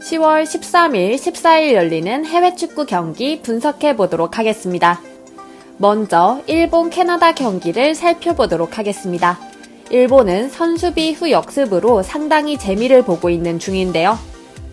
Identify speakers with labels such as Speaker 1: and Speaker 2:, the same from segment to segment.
Speaker 1: (10월 13일) (14일) 열리는 해외 축구 경기 분석해 보도록 하겠습니다. 먼저 일본 캐나다 경기를 살펴보도록 하겠습니다. 일본은 선수비 후 역습으로 상당히 재미를 보고 있는 중인데요.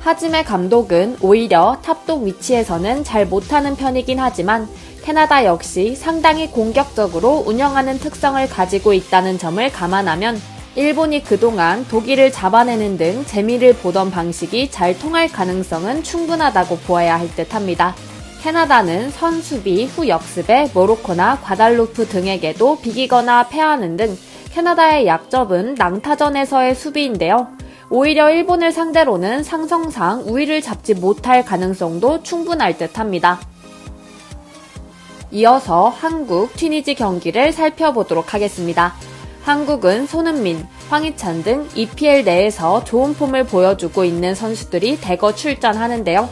Speaker 1: 하지메 감독은 오히려 탑독 위치에서는 잘 못하는 편이긴 하지만 캐나다 역시 상당히 공격적으로 운영하는 특성을 가지고 있다는 점을 감안하면 일본이 그동안 독일을 잡아내는 등 재미를 보던 방식이 잘 통할 가능성은 충분하다고 보아야 할 듯 합니다. 캐나다는 선수비 후 역습에 모로코나 과달루프 등에게도 비기거나 패하는 등 캐나다의 약점은 낭타전에서의 수비인데요. 오히려 일본을 상대로는 상성상 우위를 잡지 못할 가능성도 충분할 듯 합니다. 이어서 한국 튀니지 경기를 살펴보도록 하겠습니다. 한국은 손흥민, 황희찬 등 EPL 내에서 좋은 폼을 보여주고 있는 선수들이 대거 출전하는데요.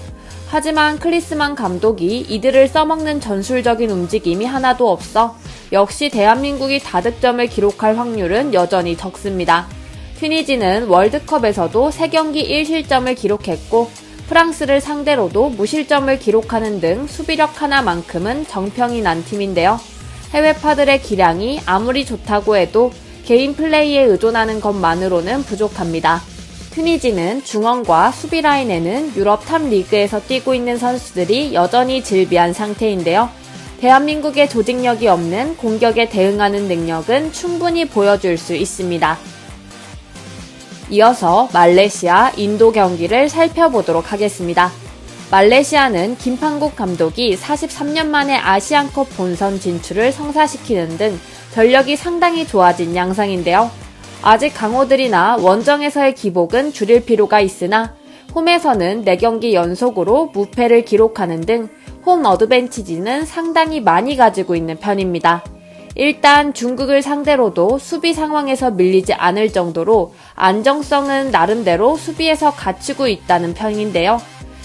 Speaker 1: 하지만 클리스만 감독이 이들을 써먹는 전술적인 움직임이 하나도 없어 역시 대한민국이 다득점을 기록할 확률은 여전히 적습니다. 튀니지는 월드컵에서도 3경기 1실점을 기록했고 프랑스를 상대로도 무실점을 기록하는 등 수비력 하나만큼은 정평이 난 팀인데요. 해외파들의 기량이 아무리 좋다고 해도 개인 플레이에 의존하는 것만으로는 부족합니다. 튀니지는 중원과 수비 라인에는 유럽 탑 리그에서 뛰고 있는 선수들이 여전히 질비한 상태인데요. 대한민국의 조직력이 없는 공격에 대응하는 능력은 충분히 보여줄 수 있습니다. 이어서 말레이시아, 인도 경기를 살펴보도록 하겠습니다. 말레이시아는 김판국 감독이 43년 만에 아시안컵 본선 진출을 성사시키는 등 전력이 상당히 좋아진 양상인데요. 아직 강호들이나 원정에서의 기복은 줄일 필요가 있으나 홈에서는 4경기 연속으로 무패를 기록하는 등 홈 어드밴티지는 상당히 많이 가지고 있는 편입니다. 일단 중국을 상대로도 수비 상황에서 밀리지 않을 정도로 안정성은 나름대로 수비에서 갖추고 있다는 편인데요.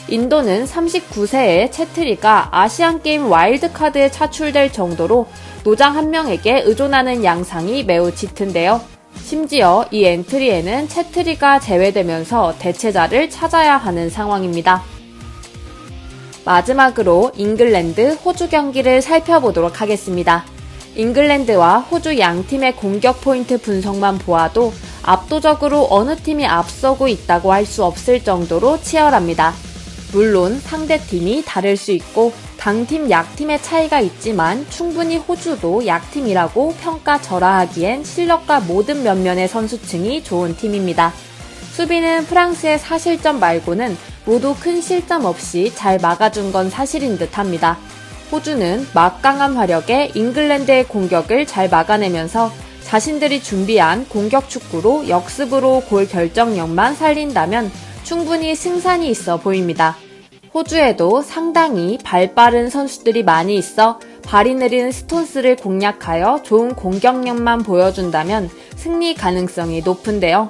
Speaker 1: 인도는 39세의 채트리가 아시안게임 와일드카드에 차출될 정도로 노장 한 명에게 의존하는 양상이 매우 짙은데요. 심지어 이 엔트리에는 채트리가 제외되면서 대체자를 찾아야 하는 상황입니다. 마지막으로 잉글랜드, 호주 경기를 살펴보도록 하겠습니다. 잉글랜드와 호주 양 팀의 공격 포인트 분석만 보아도 압도적으로 어느 팀이 앞서고 있다고 할 수 없을 정도로 치열합니다. 물론 상대 팀이 다를 수 있고 강팀 약팀의 차이가 있지만 충분히 호주도 약팀이라고 평가절하하기엔 실력과 모든 면면의 선수층이 좋은 팀입니다. 수비는 프랑스의 사실점 말고는 모두 큰 실점 없이 잘 막아준 건 사실인 듯 합니다. 호주는 막강한 화력에 잉글랜드의 공격을 잘 막아내면서 자신들이 준비한 공격 축구로 역습으로 골 결정력만 살린다면 충분히 승산이 있어 보입니다. 호주에도 상당히 발 빠른 선수들이 많이 있어 발이 느린 스톤스를 공략하여 좋은 공격력만 보여준다면 승리 가능성이 높은데요.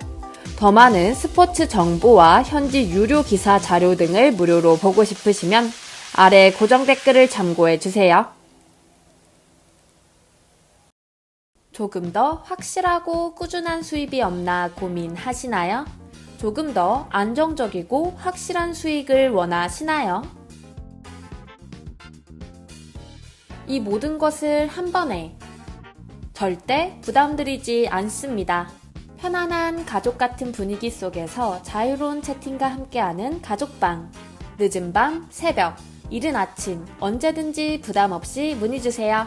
Speaker 1: 더 많은 스포츠 정보와 현지 유료 기사 자료 등을 무료로 보고 싶으시면 아래 고정 댓글을 참고해 주세요. 조금 더 확실하고 꾸준한 수입이 없나 고민하시나요? 조금 더 안정적이고 확실한 수익을 원하시나요? 이 모든 것을 한 번에 절대 부담드리지 않습니다. 편안한 가족 같은 분위기 속에서 자유로운 채팅과 함께하는 가족방. 늦은 밤, 새벽, 이른 아침, 언제든지 부담 없이 문의 주세요.